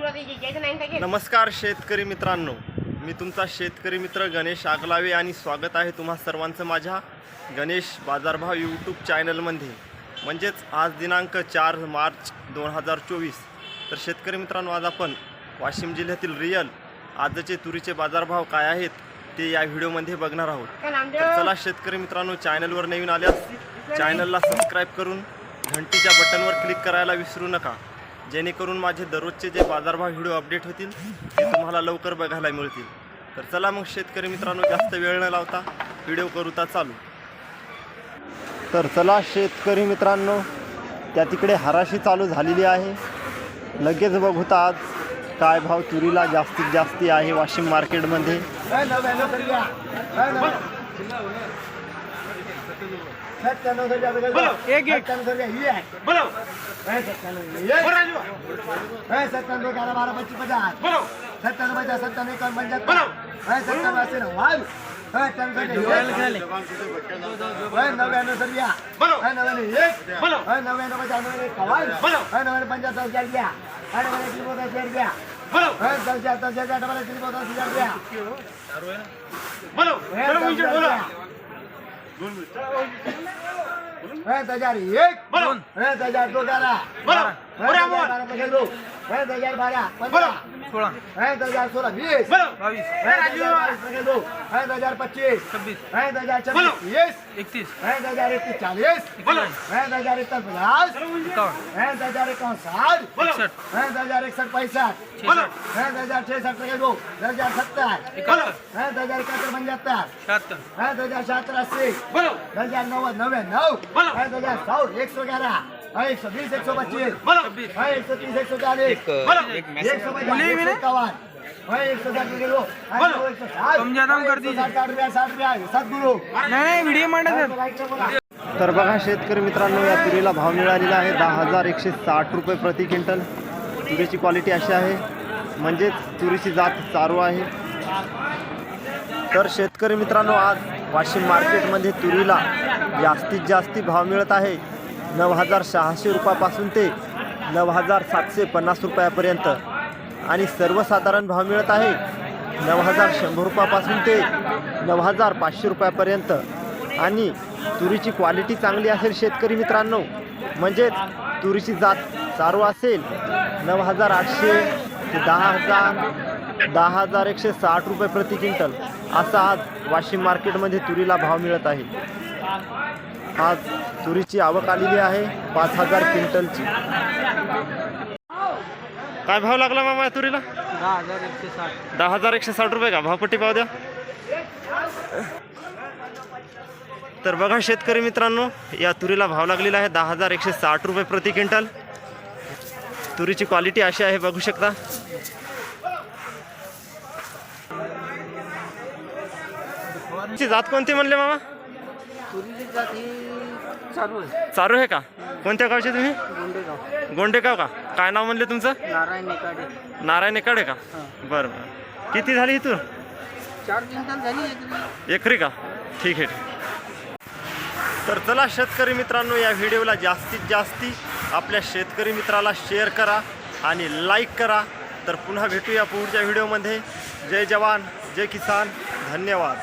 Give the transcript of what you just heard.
नमस्कार शेतकरी मित्रांनो. मी तुमचा शेतकरी मित्र गणेश आगलावे आणि स्वागत आहे तुम्हा सर्वांचं माझ्या गणेश बाजारभाव यूट्यूब चॅनलमध्ये म्हणजेच आज दिनांक चार मार्च दोन हजार चोवीस. तर शेतकरी मित्रांनो आज आपण वाशिम जिल्ह्यातील रिअल आजचे तुरीचे बाजारभाव काय आहेत ते या व्हिडिओमध्ये बघणार आहोत? तर चला शेतकरी मित्रांनो चॅनलवर नवीन आल्यास चॅनलला सबस्क्राईब करून घंटीच्या बटनवर क्लिक करायला विसरू नका. जेणेकरून माझे दररोजचे जे बाजारभाव व्हिडिओ अपडेट होतील ते तुम्हाला लवकर बघायला मिळतील. तर चला मग शेतकरी मित्रांनो जास्त वेळ न लावता व्हिडिओ करूता चालू. तर चला शेतकरी मित्रांनो त्या तिकडे हराशी चालू झालेली आहे. लगेच बघूता आज काय भाव तुरीला जास्तीत जास्ती आहे वाशिम मार्केटमध्ये. સત્તાનો રૂપિયા બોલો એક એક સત્તાનો રૂપિયા હે બોલો હે સત્તાનો રૂપિયા બોલો રાજુ હે સત્તાનો રૂપિયા બારા પચીસ પચાસ બોલો સત્તાનો પચાસ સત્તાનો એકાવન પંચાવન બોલો હે સત્તાનો વાસી નો વાવ હે સત્તાનો રૂપિયા હે નવ્યાનો રૂપિયા બોલો હે નવ્યાનો એક બોલો હે નવ્યાનો પચાસ નવ્યાનો એકાવન બોલો હે નવ્યાનો પંચાવન હજાર રૂપિયા હે નવ્યાનો ત્રીસ પચાસ હજાર રૂપિયા બોલો હે દસ હજાર દસ હજાર તમારે ત્રીસ પચાસ હજાર રૂપિયા બોલો બોલો બોલો હે તજારી એક. હે તજાર તો તારા. બરાબર પૂરા મોલ ભેંસ હજાર બારા બોલો સોળા ભેંસ હજાર સોળા વીસ બોલો બાવીસ ભેંસ હજાર દો ભેંસ હજાર પચીસ છવ્વીસ ભેંસ હજાર છવ્વીસ વીસ એકત્રીસ ભેંસ હજાર એકત્રીસ ચાલીસ બોલો ભેંસ હજાર એકતાલીસ પચાસ એકાવન ભેંસ હજાર એકાવન સાઠ બોલો ભેંસ હજાર એકસઠ પૈસઠ બોલો ભેંસ હજાર છેસઠ ટકે દો દસ सौ बीस एक सौ पच्चीस छब्बीस एक सौ तीस एक सौ चालीस एक सौ पचास एक सौ इक्यावन एक सौ साठ किलो एक सौ साठ कम ज्यादा हम कर दीजिए। साठ साठ रुपया साठ रुपया सदगुरु नाही व्हिडिओ मांडा सर तर बघा शेतकरी मित्रांनो या तुरीला भाव मिळालेला आहे दहा हजार एकशे साठ रुपये प्रति क्विंटल. तुरीची क्वालिटी अशी आहे. म्हणजेच तुरीची जात चारू आहे. तर शेतकरी मित्रांनो आज वाशिम मार्केटमध्ये तुरीला जास्तीत जास्ती भाव मिळत आहे. नऊ हजार सहाशे रुपयापासून ते नऊ हजार सातशे पन्नास रुपयापर्यंत. आणि सर्वसाधारण भाव मिळत आहे नऊ हजार शंभर रुपयापासून ते नऊ हजार पाचशे रुपयापर्यंत. आणि तुरीची क्वालिटी चांगली असेल शेतकरी मित्रांनो म्हणजेच तुरीची जात चारू असेल नऊ हजार आठशे ते दहा हजार दहा हजार एकशे साठ रुपये प्रति क्विंटल. असा आज वाशिम मार्केटमध्ये तुरीला भाव मिळत आहे. आज तुरीची आवक आलेली आहे पाच हजार क्विंटलची. काय भाव लागला मामा या तुरीला? दहा हजार एकशे साठ. दहा हजार एकशे साठ रुपये का? भावपट्टी पाव द्या. तर बघा शेतकरी मित्रांनो या तुरीला भाव लागलेला आहे दहा हजार एकशे साठ रुपये प्रति क्विंटल. तुरीची क्वालिटी अशी आहे बघू शकता. जात कोणती म्हणले मामा? तुरीची जात ही चालू आहे. चारू आहे का? कोणत्या गावचे तुम्ही? गोंडेगाव. गोंडेगाव का? काय नाव म्हणले तुमचं? नारायण नेकाडे. नारायण एकाडे का? बरं बरं. किती झाली इथून? चार क्विंटल झाली एकरी. एकरी का? ठीक आहे. ठीक आहे. तर चला शेतकरी मित्रांनो या व्हिडिओला जास्तीत जास्ती आपल्या शेतकरी मित्राला शेअर करा आणि लाईक करा. तर पुन्हा भेटूया पुढच्या व्हिडिओमध्ये. जय जवान जय किसान. धन्यवाद.